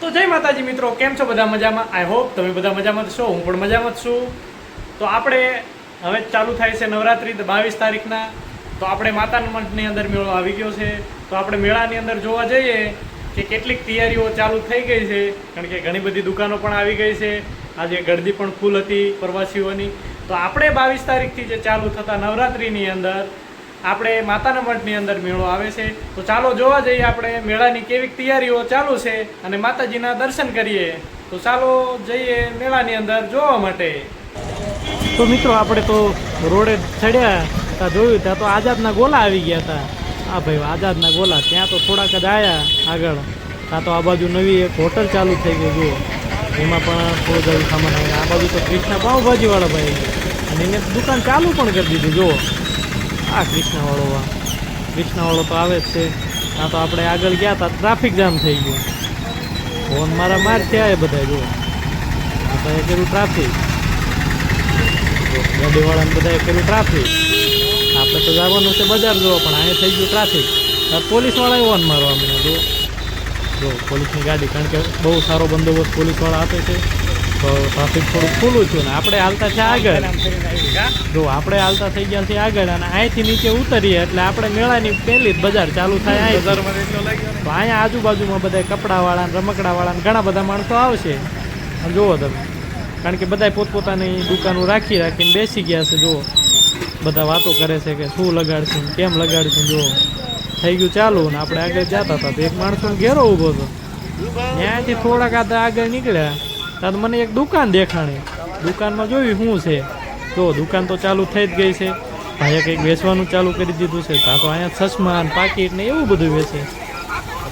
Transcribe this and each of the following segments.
તો જય માતાજી મિત્રો, કેમ છો બધા મજામાં? આઈ હોપ તમે બધા મજામાં છો, હું પણ મજામાં છું. તો આપણે હવે ચાલુ થાય છે નવરાત્રિ બાવીસ તારીખના. તો આપણે માતાના મઠની અંદર મેળો આવી ગયો છે. તો આપણે મેળાની અંદર જોવા જઈએ કે કેટલીક તૈયારીઓ ચાલુ થઈ ગઈ છે. કારણ કે ઘણી બધી દુકાનો પણ આવી ગઈ છે. આજે ગળદી પણ ફૂલ હતી પ્રવાસીઓની. તો આપણે બાવીસ તારીખથી જે ચાલુ થતા નવરાત્રિની અંદર આપણે માતાના મઠની અંદર મેળો આવે છે. તો ચાલો જોવા જઈએ આપણે મેળાની કેવી તૈયારીઓ ચાલુ છે અને માતાજીના દર્શન કરીએ. તો ચાલો જઈએ મેળાની અંદર જોવા માટે. તો મિત્રો આપણે તો રોડે ચડ્યા હતા, જોયું ત્યાં તો આઝાદના ગોલા આવી ગયા હતા. આ ભાઈ આઝાદના ગોલા, ત્યાં તો થોડાક જ આવ્યા આગળ. ત્યાં તો આ બાજુ નવી એક હોટલ ચાલુ થઈ ગઈ, જુઓ. એમાં પણ થોડું બધું સામાન આવે આ બાજુ તો કૃષ્ણા પાઉભાજીવાળા ભાઈ. અને એને દુકાન ચાલુ પણ કરી દીધી, જુઓ. આ કૃષ્ણવાળો આ. કૃષ્ણવાળો તો આવે જ છે. ત્યાં તો આપણે આગળ ગયા હતા ટ્રાફિક જામ થઈ ગયું. ફોન મારા માર થયા એ બધા જો આ તો એ કર્યું ટ્રાફિક ગાડીવાળાને બધાએ કર્યું ટ્રાફિક આપણે તો જવાનું છે બજાર જોવા, પણ અહીંયા થઈ ગયું ટ્રાફિક પોલીસવાળાએ વોન મારવા મને જો જો પોલીસની ગાડી, કારણ કે બહુ સારો બંદોબસ્ત પોલીસવાળા આપે છે. તો ટ્રાફિક થોડું ખુલ્લું છે ને આપણે હાલતા છે આગળ. જો આપણે હાલતા થઈ ગયા છે આગળ અને અહીંથી નીચે ઉતરીએ એટલે આપણે મેળાની પહેલી જ બજાર ચાલુ થાય તો અહીંયા આજુબાજુમાં બધા કપડાવાળા રમકડાવાળા ઘણા બધા માણસો આવશે. જુઓ તમે. કારણ કે બધા પોતપોતાની દુકાનો રાખી રાખીને બેસી ગયા છે જુઓ. બધા વાતો કરે છે કે શું લગાડશું કેમ લગાડશું જુઓ. થઈ ગયું ચાલુ ને આપણે આગળ જતા હતા તો એક માણસો ઘેરો ઊભો હતો. ત્યાંથી થોડાક આગળ નીકળ્યા. ત્યાં તો મને એક દુકાન દેખાણી. દુકાનમાં જોયું શું છે? જો, દુકાન તો ચાલુ થઈ જ ગઈ છે. ભાઈએ કંઈક વેચવાનું ચાલુ કરી દીધું છે. ત્યાં તો અહીંયા ચશ્મા ને પાકીટ ને એવું બધું વેચે.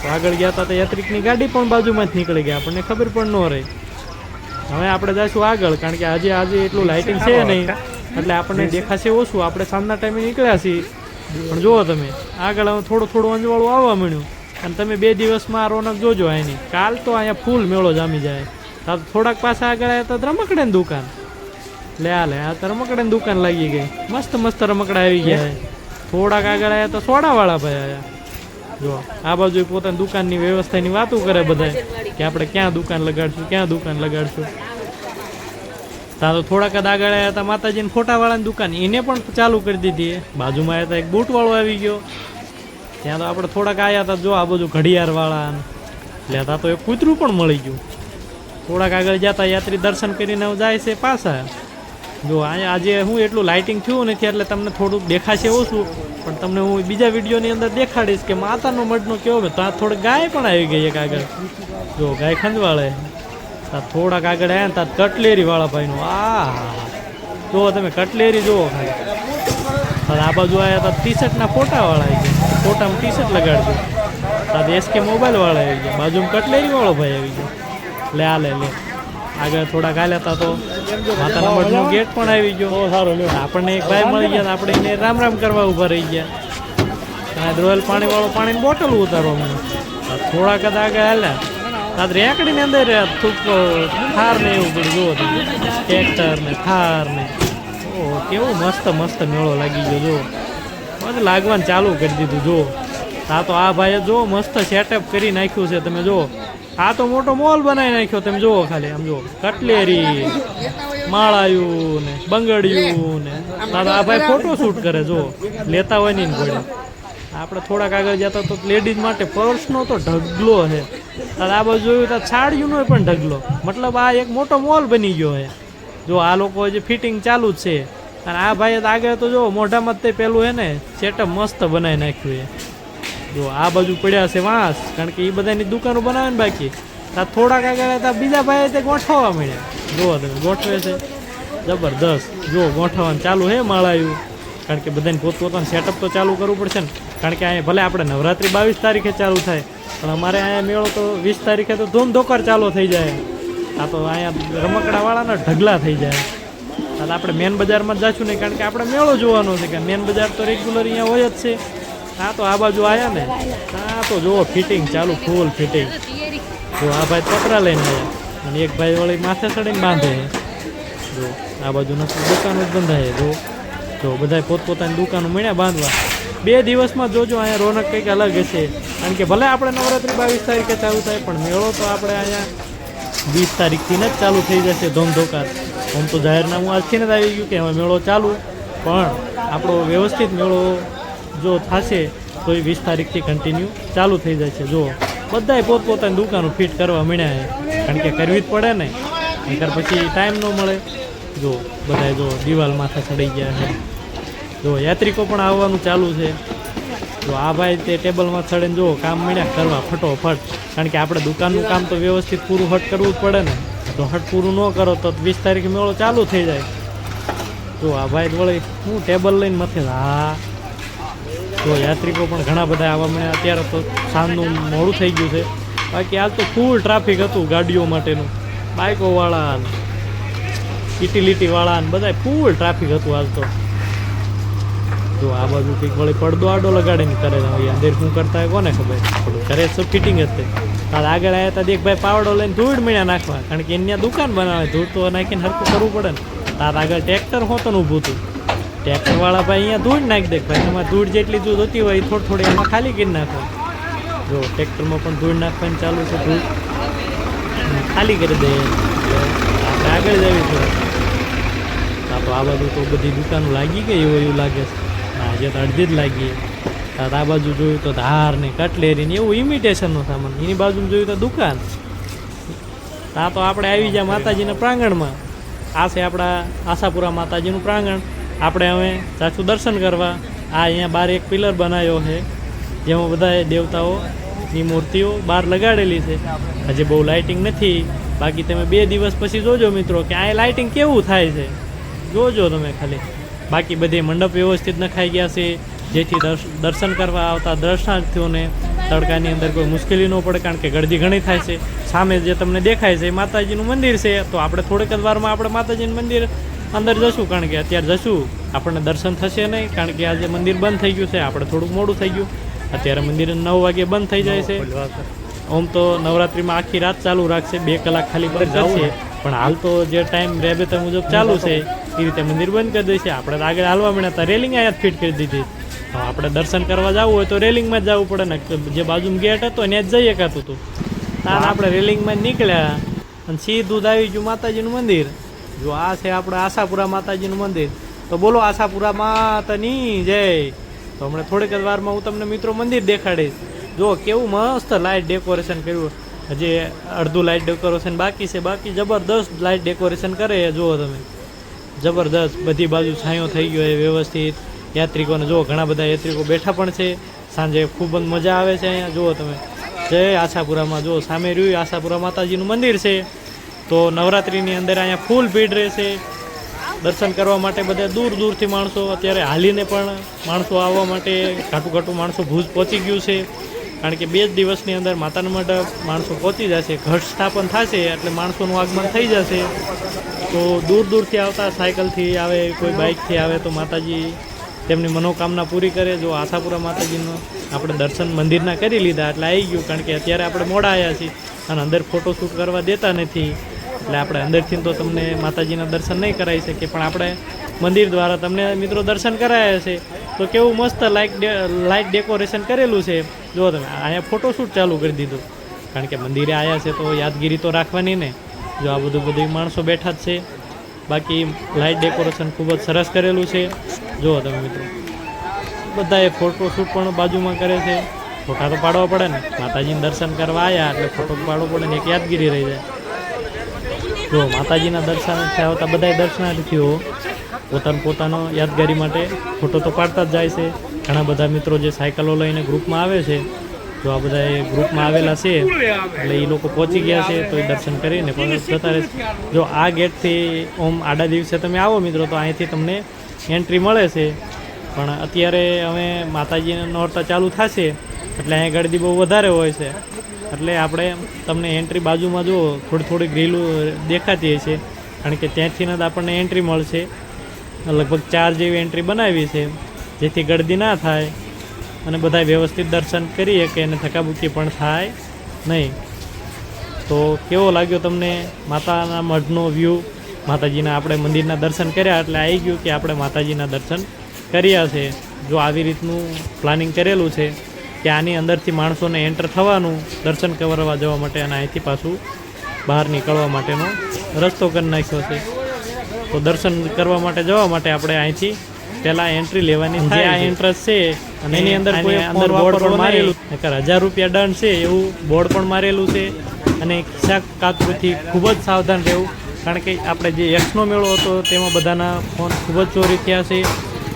તો આગળ ગયા હતા તો યાત્રિકની ગાડી પણ બાજુમાં જ નીકળી ગયા. આપણને ખબર પણ ન રહી. હવે આપણે જઈશું આગળ, કારણ કે આજે આજે એટલું લાઇટિંગ છે નહીં. એટલે આપણને દેખાશે ઓછું. આપણે સાંજના ટાઈમે નીકળ્યા છીએ. પણ જુઓ તમે, આગળ હવે થોડું થોડું અંજવાળું આવવા મળ્યું. અને તમે બે દિવસમાં આ રોનક જોજો અહીંની. કાલ તો અહીંયા ફૂલ મેળો જામી જાય. તો થોડાક પાછા આગળ આવ્યા તો રમકડે દુકાન. લે આ લે આ તો રમકડે દુકાન લાગી ગઈ. મસ્ત મસ્ત રમકડા આવી ગયા. થોડાક આગળ આવ્યા તો સોડાવાળા ભાઈ આવ્યા. જો આ બાજુ પોતાની દુકાનની વ્યવસ્થાની વાતો કરે બધા કે આપણે ક્યાં દુકાન લગાડશું ક્યાં દુકાન લગાડશું. ત્યાં તો થોડાક જ આગળ આવ્યા હતા માતાજીની ફોટાવાળાની દુકાન. એને પણ ચાલુ કરી દીધી બાજુમાં આવ્યા હતા એક બૂટવાળો આવી ગયો. ત્યાં તો આપણે થોડાક આવ્યા હતા જો આ બાજુ ઘડિયાળવાળા લેતા તો એક કૂતરું પણ મળી ગયું. થોડાક આગળ જતા યાત્રી દર્શન કરીને જાય છે પાછા. જો આજે હું એટલું લાઇટિંગ થયું નથી એટલે તમને થોડુંક દેખાશે ઓછું પણ તમને હું બીજા વિડીયોની અંદર દેખાડીશ કે માતાનો મઢનો કેવો તો ત્યાં થોડીક ગાય પણ આવી ગઈ એક આગળ. જો ગાય ખંજવાળે. ત્યાં થોડાક આગળ આવ્યા ને ત્યાં કટલેરીવાળા ભાઈનું. આ જુઓ તમે કટલેરી જુઓ ખાલી. આ બાજુ આવ્યા હતા ટી શર્ટના ફોટાવાળા આવી ગયા. ફોટામાં ટી શર્ટ લગાડજો. ત્યાં એસકે મોબાઈલ વાળા આવી ગયા. બાજુમાં કટલેરીવાળો ભાઈ આવી ગયો. લે આ લે લે. આગળ થોડાક હાલ્યા હતા તો. માતાના મઢનો ગેટ પણ આવી ગયો. સારો આપણને એક ભાઈ મળી ગયા આપણે એને રામ રામ કરવા ઊભા રહી ગયા. આ રોયલ પાણીવાળો પાણીની બોટલ ઉતારો મને થોડાક જ આગળ હાલ્યા તાત રેકડીની અંદર થૂક થાર ને એવું બધું જુઓ ટ્રેક્ટર ને થાર ને ઓહો કેવો મસ્ત મસ્ત મેળો લાગી ગયો જુઓ. મસ્ત લાગવાનું ચાલુ કરી દીધું જુઓ. આ તો આ ભાઈએ જો મસ્ત સેટઅપ કરી નાખ્યું છે તમે જુઓ. આ તો મોટો મોલ બનાવી નાખ્યો તમે જુઓ ખાલી, આમ જુઓ. કટલેરી માળાયું ને બંગડિયું ને આ ભાઈ ફોટો શૂટ કરે, જુઓ. લેતા હોય નહીં ઘોડે. આપણે થોડાક આગળ જતા તો લેડીઝ માટે પર્સનો તો ઢગલો છે. તારે આ બાજુ જોયું તો સાડીઓનો પણ ઢગલો. મતલબ આ એક મોટો મોલ બની ગયો છે. જો આ લોકો જે ફિટિંગ ચાલુ જ છે. અને આ ભાઈ આગળ તો જો મોઢામાં તે પેલું છે ને, સેટઅપ મસ્ત બનાવી નાખ્યું છે. જો આ બાજુ પડ્યા છે વાંસ, કારણ કે એ બધાની દુકાનો બનાવે ને બાકી. ત્યાં થોડાક આગળ હતા, બીજા ભાઈ તે ગોઠવવા મળ્યા જુઓ તમે, ગોઠવે છે. જબરદસ્ત. જો ગોઠવવાનું ચાલુ હે માળાયું. કારણ કે બધાને પોતપોતાનું સેટઅપ તો ચાલુ કરવું પડશે ને. કારણ કે અહીંયા ભલે આપણે નવરાત્રિ બાવીસ તારીખે ચાલુ થાય, પણ અમારે અહીંયા મેળો તો વીસ તારીખે તો ધોમધોકર ચાલુ થઈ જાય. આ તો અહીંયા રમકડાવાળાના ઢગલા થઈ જાય. આપણે મેન બજારમાં જ જાશું નહીં, કારણ કે આપણે મેળો જોવાનો છે, કે મેન બજાર તો રેગ્યુલર અહીંયા હોય જ છે. આ તો આ બાજુ આવ્યા ને? આ તો જુઓ ફિટિંગ ચાલુ ફૂલ ફિટિંગ જો આ ભાઈ પતરા લઈને આવ્યા અને એક ભાઈ વળી માથે ચડીને બાંધે જો આ બાજુ નથી દુકાનો જ બંધાય જો જો બધા પોતપોતાની દુકાનો મળ્યા બાંધવા. બે દિવસમાં જોજો, અહીંયા રોનક કંઈક અલગ હશે. કારણ કે ભલે આપણે નવરાત્રી બાવીસ તારીખે ચાલુ થાય, પણ મેળો તો આપણે અહીંયા વીસ તારીખથી જ ચાલુ થઈ જશે ધોમધોકાર. આમ તો જાહેરનામું આજથી જ આવી ગયું કે હવે મેળો ચાલુ. પણ આપણો વ્યવસ્થિત મેળો જો થશે તો એ વીસ તારીખથી કન્ટિન્યુ ચાલુ થઈ જશે. જો બધાએ પોતપોતાની દુકાનો ફિટ કરવા મળ્યા છે કારણ કે કરવી જ પડે ને. નહીંતર પછી ટાઈમ ન મળે. જો બધાએ જો દિવાલ માથા ચડી ગયા છે. જો યાત્રિકો પણ આવવાનું ચાલુ છે. જો આ ભાઈ તે ટેબલમાં ચડીને જો કામ મળ્યા કરવા ફટોફટ. કારણ કે આપણે દુકાનનું કામ તો વ્યવસ્થિત પૂરું હટ કરવું જ પડે ને. તો હટ પૂરું ન કરો તો વીસ તારીખે મેળો ચાલુ થઈ જાય. જો આ ભાઈ વળી હું ટેબલ લઈને મથે, હા જો યાત્રિકો પણ ઘણા બધા આવવા મળ્યા અત્યારે તો સાંજનું મોડું થઈ ગયું છે. બાકી આજ તો ફૂલ ટ્રાફિક હતું ગાડીઓ માટેનું. બાઇકોવાળા યુટિલિટીવાળા ને બધા ફૂલ ટ્રાફિક હતું આજ તો. જો આ બાજુ કંઈક વળી પડદો આડો લગાડીને કરે છે. હવે અંદર શું કરતા હોય કોને ખબર? થોડું કરે સબ ફિટિંગ જ તે આગળ આવ્યા હતા દેખ ભાઈ પાવડો લઈને ધૂળ મીણા નાખવા. કારણ કે એની દુકાન બનાવે. ધૂળ તો નાખીને હરકું કરવું પડે ને. તાર આગળ ટ્રેક્ટર હોતો ને ઊભું હતું ટ્રેક્ટરવાળા ભાઈ અહીંયા ધૂળ નાખી દે. ભાઈ, એમાં ધૂળ જેટલી દૂધ હોતી હોય થોડી થોડી એમાં ખાલી કરી નાખો. જો, ટ્રેક્ટરમાં પણ ધૂળ નાખવાની ચાલુ છે, ધૂળ ખાલી કરી દે. આપણે આગળ જવી છે તો આ બાજુ તો બધી દુકાનો લાગી ગઈ એવું એવું લાગે છે. આજે તો અડધી જ લાગી. તાર આ બાજુ જોયું તો ધાર ને કટલેરી ને એવું ઇમિટેશનનો સામાન. એની બાજુમાં જોયું તો દુકાન. આ તો આપણે આવી જાય માતાજીના પ્રાંગણમાં. આ છે આપણા આશાપુરા માતાજીનું પ્રાંગણ. આપણે હવે સાચું દર્શન કરવા આ અહીંયા બહાર એક પિલર બનાવ્યો છે, જેમાં બધા દેવતાઓની મૂર્તિઓ બહાર લગાડેલી છે. હજી બહુ લાઇટિંગ નથી. બાકી તમે બે દિવસ પછી જોજો મિત્રો કે આ લાઇટિંગ કેવું થાય છે. જોજો તમે ખાલી. બાકી બધે મંડપ વ્યવસ્થિત નખાઈ ગયા છે. જેથી દર્શ- દર્શન કરવા આવતા દર્શનાર્થીઓને તડકાની અંદર કોઈ મુશ્કેલી ન પડે, કારણ કે ગળદી ઘણી થાય છે. સામે જે તમને દેખાય છે એ માતાજીનું મંદિર છે. તો આપણે થોડીક જ વારમાં આપણે માતાજીનું મંદિર અંદર જશું કારણ કે અત્યારે જશું. આપણને દર્શન થશે નહીં કારણ કે આજે મંદિર બંધ થઈ ગયું છે આપણે થોડુંક મોડું થઈ ગયું. અત્યારે મંદિર નવ વાગે બંધ થઈ જાય છે. આમ તો નવરાત્રિમાં આખી રાત ચાલુ રાખશે બે કલાક ખાલી બંધ કરશે પણ હાલ તો જે ટાઈમ રેબેતા મુજબ ચાલુ છે એ રીતે મંદિર બંધ કરી દેશે આપણે તો આગળ હાલવા મળ્યા હતા રેલિંગ અહીંયા ફિટ કરી દીધી. હવે આપણે દર્શન કરવા જવું હોય તો રેલિંગમાં જ જવું પડે ને જે બાજુમાં ગેટ હતો ને જ જઈએ કાતું હતું તાર આપણે રેલિંગમાં જ નીકળ્યા અને સીધું જ આવી ગયું માતાજીનું મંદિર. જો આ છે આપણે આશાપુરા માતાજીનું મંદિર. તો બોલો આશાપુરા માતાની જય. તો હમણાં થોડીક જ વારમાં હું તમને મિત્રો મંદિર દેખાડીશ. જો કેવું મસ્ત લાઇટ ડેકોરેશન કર્યું. હજી અડધું લાઇટ ડેકોરેશન બાકી છે. બાકી જબરદસ્ત લાઇટ ડેકોરેશન કરે જુઓ તમે. જબરદસ્ત બધી બાજુ છાંયો થઈ ગયો એ વ્યવસ્થિત. યાત્રિકોને જુઓ, ઘણા બધા યાત્રિકો બેઠા પણ છે. સાંજે ખૂબ જ મજા આવે છે અહીંયા. જુઓ તમે. જય આશાપુરામાં. જુઓ, સામે રહ્યું આશાપુરા માતાજીનું મંદિર છે. તો નવરાત્રિની અંદર અહીંયા ફૂલ ભીડ રહેશે. દર્શન કરવા માટે બધા દૂર દૂરથી માણસો અત્યારે હાલીને પણ માણસો આવવા માટે ઘાટું ઘાટું માણસો ભુજ પહોંચી ગયું છે. કારણ કે બે જ દિવસની અંદર માતાનું મંડપ માણસો પહોંચી જશે, ઘટ સ્થાપન થશે એટલે માણસોનું આગમન થઈ જશે. તો દૂર દૂરથી આવતા સાયકલથી આવે, કોઈ બાઇકથી આવે તો માતાજી તેમની મનોકામના પૂરી કરે. જો આશાપુરા માતાજીનું આપણે દર્શન મંદિરના કરી લીધા એટલે આવી ગયું. કારણ કે અત્યારે આપણે મોડા આવ્યા છીએ અને અંદર ફોટોશૂટ કરવા દેતા નથી. એટલે આપણે અંદરથી તો તમને માતાજીના દર્શન નહીં કરાવી શકીએ, પણ આપણે મંદિર દ્વારા તમને મિત્રો દર્શન કરાયા છે. તો કેવું મસ્ત લાઇટ લાઇટ ડેકોરેશન કરેલું છે. જો તમે અહીંયા ફોટોશૂટ ચાલુ કરી દીધું. કારણ કે મંદિરે આવ્યા છે તો યાદગીરી તો રાખવાની ને. જો આ બધું બધું માણસો બેઠા જ છે. બાકી લાઇટ ડેકોરેશન ખૂબ જ સરસ કરેલું છે. જુઓ તમે મિત્રો, બધાએ ફોટોશૂટ પણ બાજુમાં કરે છે. ફોટા તો પાડવા પડે ને. માતાજીને દર્શન કરવા આવ્યા એટલે ફોટો પાડવો પડે ને એક યાદગીરી રહી જાય. જો માતાજીના દર્શન થયા આવતા, બધાય દર્શનાર્થીઓ પોતાનો પોતાનો યાદગારી માટે ફોટો તો પાડતા જ જાય છે. ઘણા બધા મિત્રો જે સાયકલો લઈને ગ્રુપમાં આવે છે, જો આ બધા એ ગ્રુપમાં આવેલા છે, એટલે એ લોકો પહોંચી ગયા છે, તો એ દર્શન કરીને પણ જતા રહે જો આ ગેટથી ઓમ આડા દિવસે તમે આવો મિત્રો, તો અહીંથી તમને એન્ટ્રી મળે છે. પણ અત્યારે હવે માતાજીના નોરતા ચાલુ થશે. એટલે અહીંયા ગળદી બહુ વધારે હોય છે. એટલે આપણે તમને એન્ટ્રી બાજુમાં જુઓ, થોડી થોડી ગ્રીલું દેખાતી છે કારણ કે ત્યાંથી જ આપણને એન્ટ્રી મળશે. લગભગ ચાર જેવી એન્ટ્રી બનાવી છે, જેથી ગળદી ના થાય. અને બધા વ્યવસ્થિત દર્શન કરીએ કે એને થકાબુકી પણ થાય નહીં. તો કેવો લાગ્યો તમને માતાના મઢનો વ્યૂ માતાજીના આપણે મંદિરના દર્શન કર્યા, એટલે આવી ગયું કે આપણે માતાજીના દર્શન કર્યા છે. જો આવી રીતનું પ્લાનિંગ કરેલું છે કે આની અંદરથી માણસોને એન્ટર થવાનું દર્શન કરવા જવા માટે અને અહીંથી પાછું બહાર નીકળવા માટેનો રસ્તો કરી નાખ્યો છે. તો દર્શન કરવા માટે જવા માટે આપણે અહીંથી પહેલાં એન્ટ્રી લેવાની જે આ એન્ટ્રન્સ છે અને એની અંદર કોઈ અંદર બોર્ડ પણ મારેલું નકર હજાર રૂપિયા દંડ છે એવું બોર્ડ પણ મારેલું છે. અને ખિસ્સા કાતરુથી ખૂબ જ સાવધાન રહેવું. કારણ કે આપણે જે એક્સનો મેળો હતો તેમાં બધાના ફોન ખૂબ જ ચોરી થયા છે.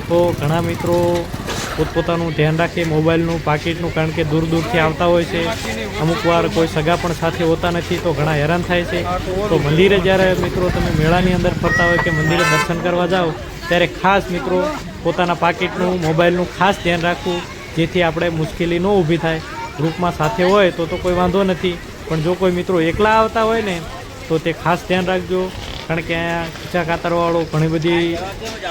તો ઘણા મિત્રો પોતપોતાનું ધ્યાન રાખે, મોબાઈલનું, પાકીટનું, કારણ કે દૂર દૂરથી આવતા હોય છે. અમુક વાર કોઈ સગા પણ સાથે હોતા નથી, તો ઘણા હેરાન થાય છે. તો મંદિરે જ્યારે મિત્રો તમે મેળાની અંદર ફરતા હોય કે મંદિરે દર્શન કરવા જાઓ, ત્યારે ખાસ મિત્રો પોતાના પાકીટનું, મોબાઈલનું ખાસ ધ્યાન રાખવું, જેથી આપણે મુશ્કેલી ન ઊભી થાય. ગ્રુપમાં સાથે હોય તો તો કોઈ વાંધો નથી, પણ જો કોઈ મિત્રો એકલા આવતા હોય ને, તો તે ખાસ ધ્યાન રાખજો. કારણ કે ખીચા કાતરવાળો ઘણી બધી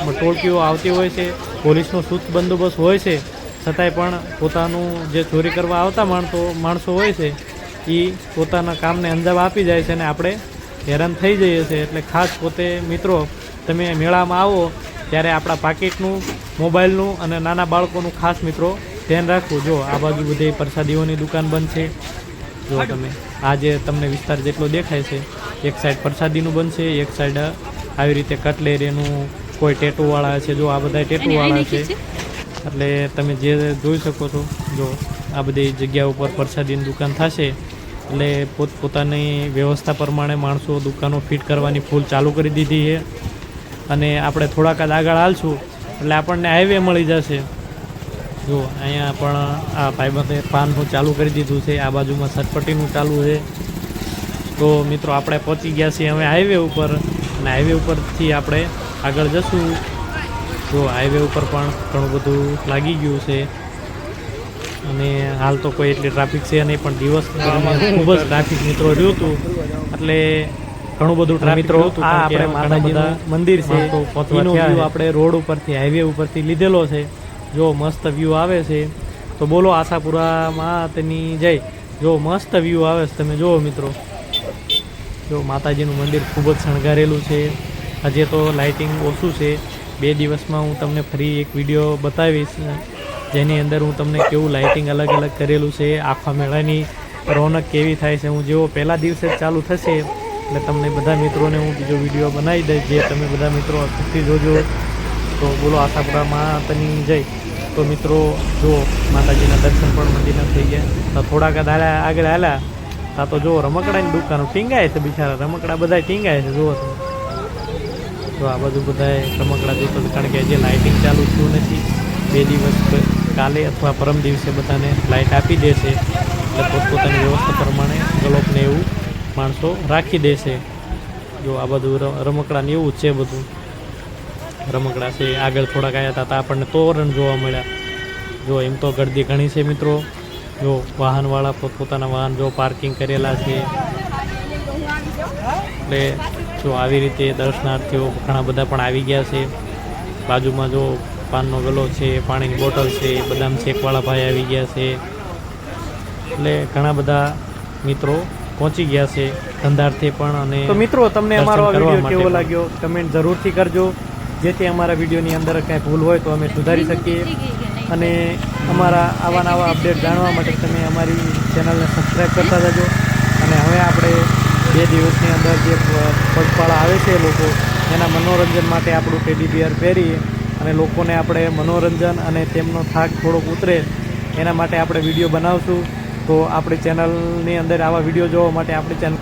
ટોળકીઓ આવતી હોય છે, પોલીસનો સુત બંદોબસ્ત હોય છે, છતાંય પણ પોતાનું જે ચોરી કરવા આવતા માણસો માણસો હોય છે એ પોતાના કામને અંજામ આપી જાય છે અને આપણે હેરાન થઈ જઈએ છીએ. એટલે ખાસ પોતે મિત્રો, તમે મેળામાં આવો, ત્યારે આપણા પાકીટનું, મોબાઈલનું અને નાના બાળકોનું ખાસ મિત્રો ધ્યાન રાખવું. જો આ બાજુ બધી પ્રસાદીઓની દુકાન બંધ છે. જો તમે આ જે તમને વિસ્તાર જેટલો દેખાય છે એક સાઈડ પ્રસાદીનું બનશે એક સાઈડ આવી રીતે કટલેરીનું કોઈ ટેટુવાળા છે જો આ બધા ટેટુવાળા છે એટલે તમે જે જોઈ શકો છો જો આ બધી જગ્યા ઉપર પ્રસાદીની દુકાન થશે એટલે પોતપોતાની વ્યવસ્થા પ્રમાણે માણસો દુકાનો ફિટ કરવાની ફૂલ ચાલુ કરી દીધી છે. અને આપણે થોડાક જ આગળ હાલશું એટલે આપણને હાઈવે મળી જશે. જો અહીંયા પણ આ ભાઈબંધે પાનનું ચાલુ કરી દીધું છે આ બાજુમાં સટપટીનું ચાલુ છે. તો મિત્રો આપણે પહોંચી ગયા છીએ હવે હાઈવે ઉપર અને હાઈવે ઉપરથી આપણે આગળ જશું. તો હાઈવે ઉપર પણ ઘણું બધું લાગી ગયું છે. અને હાલ તો કોઈ એટલી ટ્રાફિક છે નહીં પણ દિવસ ખૂબ જ ટ્રાફિક મિત્રો રહ્યું હતું. એટલે ઘણું બધું ટ્રાફિક મિત્રો આપણે માતાજીનું મંદિર છે. આપણે રોડ ઉપરથી હાઈવે ઉપરથી લીધેલો છે. જો મસ્ત વ્યૂ આવે છે. તો બોલો આશાપુરામાં તેની જય. જો મસ્ત વ્યૂ આવે છે તમે જુઓ મિત્રો. જો માતાજીનું મંદિર ખૂબ જ શણગારેલું છે. હજે તો લાઇટિંગ ઓછું છે. બે દિવસમાં હું તમને ફરી એક વીડિયો બતાવીશ, જેની અંદર હું તમને કેવું લાઇટિંગ અલગ અલગ કરેલું છે, આખા મેળાની રોનક કેવી થાય છે, હું જેવો પહેલા દિવસે ચાલુ થશે. એટલે તમને બધા મિત્રોને હું બીજો વીડિયો બનાવી દઈશ, જે તમે બધા મિત્રો અચૂકથી જોજો. તો બોલો આશાપુરામાં તની જઈ તો મિત્રો, જો માતાજીના દર્શન પણ મંદિરના થઈ ગયા. તો થોડાક હાલ્યા આગળ હાલ્યા તા તો જો રમકડાની દુકાનો ટીંગાય છે બિચારા, રમકડા બધા ટીંગાય છે, જુઓ તમે. તો આ બધું બધા રમકડા જોતો કારણ કે જે લાઇટિંગ ચાલુ થયું નથી. બે દિવસ કાલે અથવા પરમ દિવસે બધાને લાઇટ આપી દેશે એટલે પોતપોતાની વ્યવસ્થા પ્રમાણે ગલોપને એવું માણસો રાખી દેશે જો આ બધું રમકડાને એવું છે બધું. રમકડા છે, આગળ થોડાક આવ્યા હતા આપણને તોરણ જોવા મળ્યા. જો એમ તો ગરદી ઘણી છે મિત્રો. જો વાહનવાળા પોતપોતાના વાહન જો પાર્કિંગ કરેલા છે. એટલે જો આવી રીતે દર્શનાર્થીઓ ઘણા બધા પણ આવી ગયા છે. બાજુમાં જો પાનનો ગલો છે પાણીની બોટલ છે બદામ શેકવાળા ભાઈ આવી ગયા છે. એટલે ઘણા બધા મિત્રો પહોંચી ગયા છે ધંધાર્થે પણ અને તો મિત્રો તમને અમારો આ વીડિયો કેવો લાગ્યો? કમેન્ટ જરૂરથી કરજો. જેથી અમારા વિડીયોની અંદર કાંઈ ભૂલ હોય તો અમે સુધારી શકીએ. અને અમારા આવા નવા અપડેટ જાણવા માટે તમે અમારી ચેનલને સબસ્ક્રાઈબ કરતા જજો અને હવે આપણે બે દિવસની અંદર જે પગપાળા આવે છે લોકો, એના મનોરંજન માટે આપણું ટેડી બિયર પહેરીએ અને લોકોને આપણે મનોરંજન અને તેમનો થાક થોડોક ઉતરે એના માટે આપણે વીડિયો બનાવશું. તો આપણી ચેનલની અંદર આવા વીડિયો જોવા માટે આપણી ચેનલ